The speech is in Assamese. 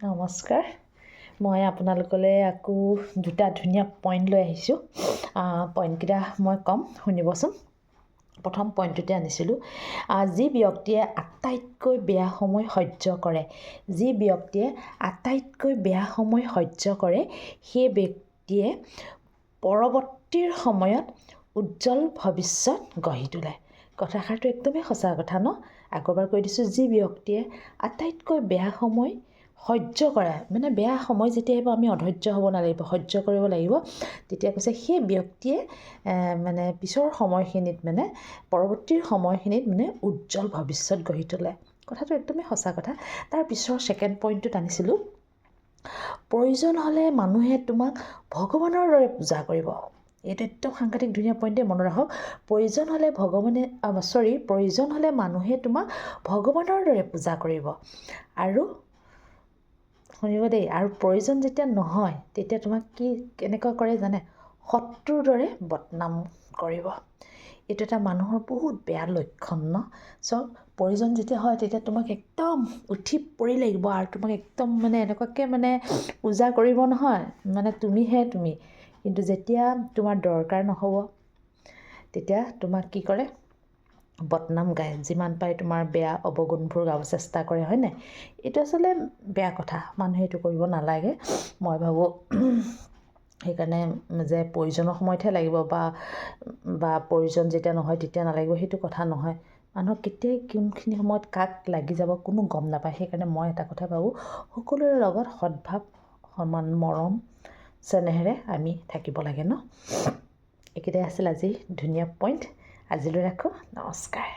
নমস্কাৰ। মই আপোনালোকলৈ আকৌ দুটা ধুনীয়া পইণ্ট লৈ আহিছোঁ। পইণ্টকেইটা মই ক'ম শুনিবচোন। প্ৰথম পইণ্টটোতে আনিছিলোঁ। যি ব্যক্তিয়ে আটাইতকৈ বেয়া সময় সহ্য কৰে যি ব্যক্তিয়ে আটাইতকৈ বেয়া সময় সহ্য কৰে সেই ব্যক্তিয়ে পৰৱৰ্তীৰ সময়ত উজ্জ্বল ভৱিষ্যত গঢ়ি তোলে। কথাষাৰটো একদমেই সঁচা কথা ন? আগৰবাৰ কৈ দিছোঁ যি ব্যক্তিয়ে আটাইতকৈ বেয়া সময় সহ্য কৰে মানে বেয়া সময় যেতিয়া আহিব আমি অধৈৰ্য হ'ব নালাগিব সহ্য কৰিব লাগিব তেতিয়া কৈছে সেই ব্যক্তিয়ে মানে পিছৰ সময়খিনিত মানে পৰৱৰ্তীৰ সময়খিনিত মানে উজ্জ্বল ভৱিষ্যত গঢ়ি তোলে। কথাটো একদমেই সঁচা কথা। তাৰ পিছৰ ছেকেণ্ড পইণ্টটোত আনিছিলোঁ। প্ৰয়োজন হ'লে মানুহে তোমাক ভগৱানৰ দৰে পূজা কৰিব। এইটো একদম সাংঘাতিক ধুনীয়া পইণ্টে মনত ৰাখক। প্ৰয়োজন হ'লে ভগৱানে চৰি প্ৰয়োজন হ'লে মানুহে তোমাক ভগৱানৰ দৰে পূজা কৰিব। আৰু শুনিব দেই। আৰু প্ৰয়োজন যেতিয়া নহয় তেতিয়া তোমাক কি কেনেকুৱা কৰে জানে? শত্ৰুৰ দৰে বদনাম কৰিব। এইটো এটা মানুহৰ বহুত বেয়া লক্ষণ ন? চাওক প্ৰয়োজন যেতিয়া হয় তেতিয়া তোমাক একদম উঠি পৰি লাগিব আৰু তোমাক একদম মানে এনেকুৱাকৈ মানে পূজা কৰিব নহয়। মানে তুমিহে তুমি। কিন্তু যেতিয়া তোমাৰ দৰকাৰ নহ'ব তেতিয়া তোমাক কি কৰে? বদনাম গায় যিমান পাৰে তোমাৰ বেয়া অৱগুণবোৰ গাব চেষ্টা কৰে হয় নাই? এইটো আচলতে বেয়া কথা মানুহে এইটো কৰিব নালাগে। মই ভাবোঁ সেইকাৰণে যে প্ৰয়োজনৰ সময়তহে লাগিব বা বা প্ৰয়োজন যেতিয়া নহয় তেতিয়া নালাগিব সেইটো কথা নহয়। মানুহক কেতিয়া কোনখিনি সময়ত কাক লাগি যাব কোনো গম নাপায় সেইকাৰণে মই এটা কথা ভাবোঁ সকলোৰে লগত সদভাৱ সন্মান মৰম চেনেহেৰে আমি থাকিব লাগে ন? এইকেইটাই আছিল আজি ধুনীয়া পইণ্ট আজিলৈ ৰাখোঁ নমস্কাৰ